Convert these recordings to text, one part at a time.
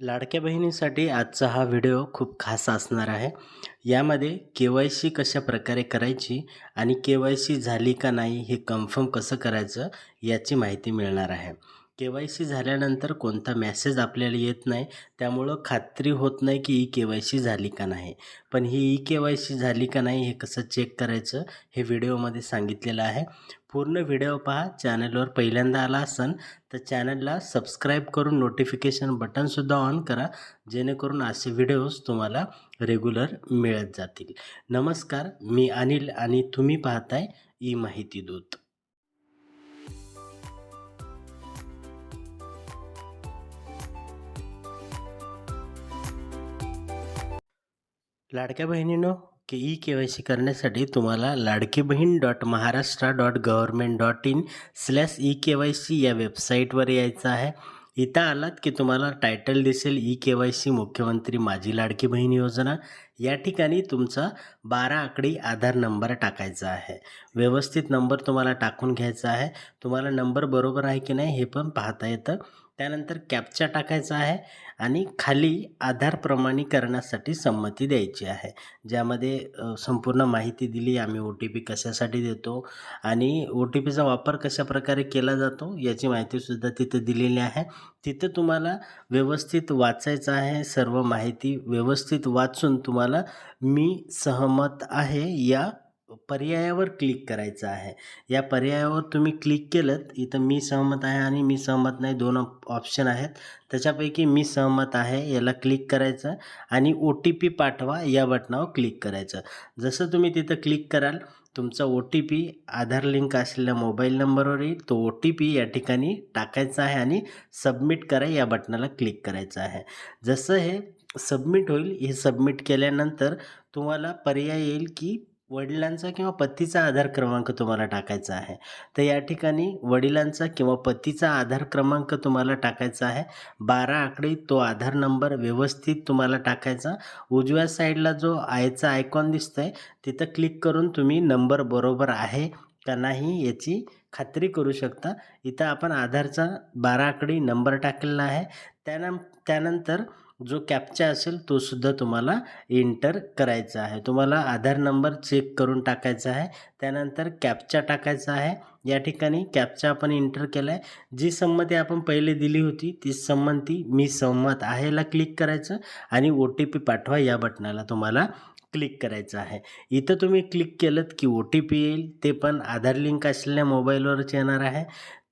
लाडक्या बहिणीसाठी आजचा हा व्हिडिओ खूप खास असणार आहे. यामध्ये के वाय सी कशा प्रकारे करायची आणि के वाय सी झाली का नाही हे कन्फर्म कसं करायचं याची माहिती मिळणार आहे. के वाय सी झाल्यानंतर कोणता मॅसेज आपल्याला येत नाही त्यामुळं खात्री होत नाही की ई के वाय सी झाली का नाही. पण ही ई के वाय सी झाली का नाही हे कसं चेक करायचं हे व्हिडिओमध्ये सांगितलेलं आहे. पूर्ण व्हिडिओ पहा चॅनलवर पहिल्यांदा आला असन तर चॅनलला सबस्क्राईब करून नोटिफिकेशन बटनसुद्धा ऑन करा जेणेकरून असे व्हिडिओज तुम्हाला रेग्युलर मिळत जातील. नमस्कार मी अनिल आणि तुम्ही पाहताय ई माहिती दूत. लाडक्या बहिणीनो की ई के वाय सी करण्यासाठी तुम्हाला Ladki Bahin dot Maharashtra dot government dot in slash e e K Y C या वेबसाईटवर यायचं आहे. इथं आलात की तुम्हाला टायटल दिसेल ई के वाय सी मुख्यमंत्री माझी लाडकी बहीण योजना. या ठिकाणी तुमचा बारा आकडी आधार नंबर टाकायचा आहे. व्यवस्थित नंबर तुम्हाला टाकून घ्यायचा आहे. तुम्हाला नंबर बरोबर आहे की नाही हे पण पाहता येतं. त्यानंतर कॅपचा टाकायचा आहे आणि खाली आधार प्रमाणीकरणासाठी संमती द्यायची आहे. ज्यामध्ये संपूर्ण माहिती दिली आम्ही ओ टी पी कशासाठी देतो आणि ओ टी पीचा वापर कशाप्रकारे केला जातो याची माहितीसुद्धा तिथे दिलेली आहे. तिथं तुम्हाला व्यवस्थित वाचायचं आहे सर्व माहिती व्यवस्थित वाचून तुम्हाला मी सहमत आहे या पर्यायावर क्लिक करायचं आहे. या पर्यायावर तुम्ही क्लिक केलं इथं मी सहमत आहे आणि मी सहमत नाही दोन ऑप्शन आहेत. त्याच्यापैकी मी सहमत आहे याला क्लिक करायचं आणि ओ टी पी पाठवा या बटनावर क्लिक करायचं. जसं तुम्ही तिथं क्लिक कराल तुमचा O T P Aadhaar link असलेल्या मोबाईल नंबरवर येईल तो ओ टी पी या ठिकाणी टाकायचा आहे आणि सबमिट करा या बटनाला क्लिक करायचं आहे. जसं हे सबमिट होईल हे सबमिट केल्यानंतर तुम्हाला पर्याय येईल की वडिलांचा किंवा पतीचा आधार क्रमांक तुम्हाला टाकायचा आहे. तर या ठिकाणी वडिलांचा किंवा पतीचा आधार क्रमांक तुम्हाला टाकायचा आहे. बारा आकडी तो आधार नंबर व्यवस्थित तुम्हाला टाकायचा. उजव्या साईडला जो आयचा आयकॉन दिसतोय तिथं क्लिक करून तुम्ही नंबर बरोबर आहे का नाही याची खात्री करू शकता. इथं आपण आधारचा बारा आकडी नंबर टाकलेला आहे. त्यानं त्यानंतर जो कॅपचा असेल तो सुद्धा तुम्हाला एंटर करायचा आहे. तुम्हाला आधार नंबर चेक करून टाकायचा आहे. त्यानंतर कॅपचा टाकायचा आहे. या ठिकाणी कॅपचा आपण एंटर केला आहे जी संमती आपण पहिले दिली होती ती संमती मी सहमत आहेला क्लिक करायचं आणि ओ टी पी पाठवा या बटनाला तुम्हाला क्लिक करायचं आहे. इथं तुम्ही क्लिक केलं की ओ टी पी येईल. ते पण आधार लिंक असलेल्या मोबाईलवरच येणार आहे.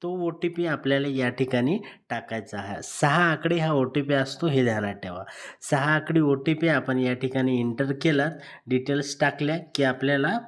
तो ओ टी पी आपल्याला या ठिकाणी टाकायचा आहे. सहा आकडे हा ओ टी पी असतो हे ध्यानात ठेवा. सहा आकडी ओ टी पी आपण या ठिकाणी एंटर केलात. डिटेल्स टाकल्या की आपल्याला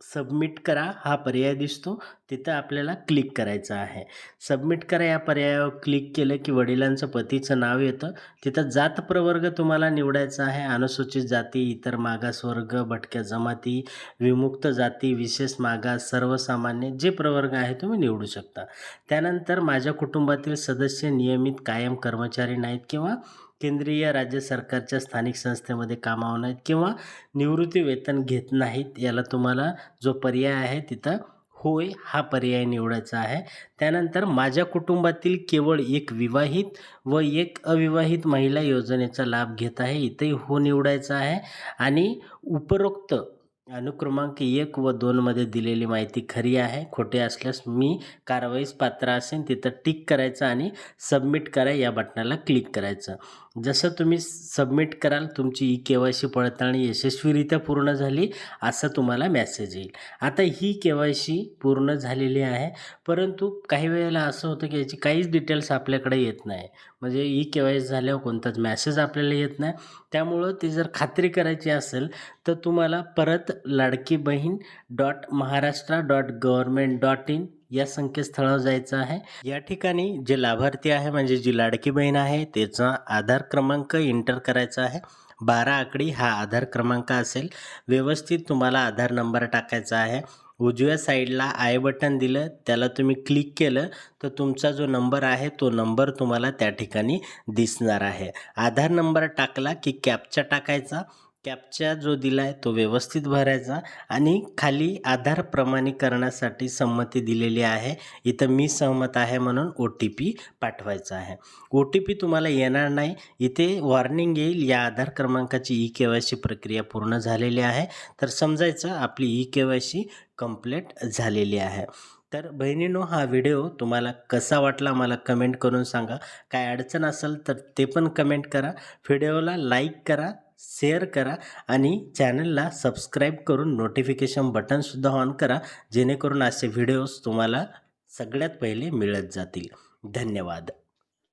सबमिट करा हा पर्याय दिसतो. तिथं आपल्याला क्लिक करायचं आहे. सबमिट करा या पर्यायावर क्लिक केलं की वडिलांचं पतीचं नाव येतं. तिथं जात प्रवर्ग तुम्हाला निवडायचा आहे. अनुसूचित जाती इतर मागासवर्ग भटक्या जमाती विमुक्त जाती विशेष मागास सर्वसामान्य जे प्रवर्ग आहे तुम्ही निवडू शकता. त्यानंतर माझ्या कुटुंबातील सदस्य नियमित कायम कर्मचारी नाहीत किंवा केंद्रीय राज्य सरकारच्या स्थानिक संस्थेमध्ये कामावर नाहीत किंवा निवृत्ती वेतन घेत नाहीत याला तुम्हाला जो पर्याय आहे तिथं होय हा पर्याय निवडायचा आहे. त्यानंतर माझ्या कुटुंबातील केवळ एक विवाहित व एक अविवाहित महिला योजनेचा लाभ घेत आहे. इथेही हो निवडायचा आहे. आणि उपरोक्त अनुक्रमांक एक व दोनमध्ये दिलेली माहिती खरी आहे. खोटे असल्यास मी कारवाईस पात्र असेल तिथं टिक करायचं आणि सबमिट करा या बटनाला क्लिक करायचं. जसं तुम्ही सबमिट कराल तुमची ई के वाय सी पडताळणी यशस्वीरित्या पूर्ण झाली असं तुम्हाला मेसेज येईल. आता ही के वाय सी पूर्ण झालेली आहे परंतु काही वेळेला असं होतं की याची काहीच डिटेल्स आपल्याकडे येत नाही. म्हणजे ई के वाय सी झाल्यावर कोणताच मॅसेज आपल्याला येत नाही. त्यामुळं ती जर खात्री करायची असेल तर तुम्हाला परत Ladki Bahin dot Maharashtra dot government dot in या संकेतस्थळावर जायचं आहे. या ठिकाणी जे लाभार्थी आहे म्हणजे जी लाडकी बहीण आहे त्याचा आधार क्रमांक एंटर करायचा आहे. बारा आकडी हा आधार क्रमांक असेल. व्यवस्थित तुम्हाला आधार नंबर टाकायचा आहे. उजव्या साईडला आय बटन दिलं त्याला तुम्ही क्लिक केलं तर तुमचा जो नंबर आहे तो नंबर तुम्हाला त्या ठिकाणी दिसणार आहे. आधार नंबर टाकला की कॅपचा टाकायचा. कॅपचा जो दिला आहे तो व्यवस्थित भरायचा आणि खाली आधार प्रमाणीकरणासाठी संमती दिलेली आहे. इथं मी सहमत आहे म्हणून ओ टी पी पाठवायचा आहे. ओ टी पी तुम्हाला येणार नाही. इथे वॉर्निंग येईल या आधार क्रमांकाची ई के वाय सी प्रक्रिया पूर्ण झालेली आहे. तर समजायचं आपली E K Y C complete झालेली आहे. तर बहिणीनो हा व्हिडिओ तुम्हाला कसा वाटला मला कमेंट करून सांगा. काय अडचण असेल तर ते पण कमेंट करा. व्हिडिओला लाईक करा. शेअर करा आणि चॅनलला सबस्क्राईब करून नोटिफिकेशन बटनसुद्धा ऑन करा जेणेकरून असे व्हिडिओज तुम्हाला सगळ्यात पहिले मिळत जातील. धन्यवाद.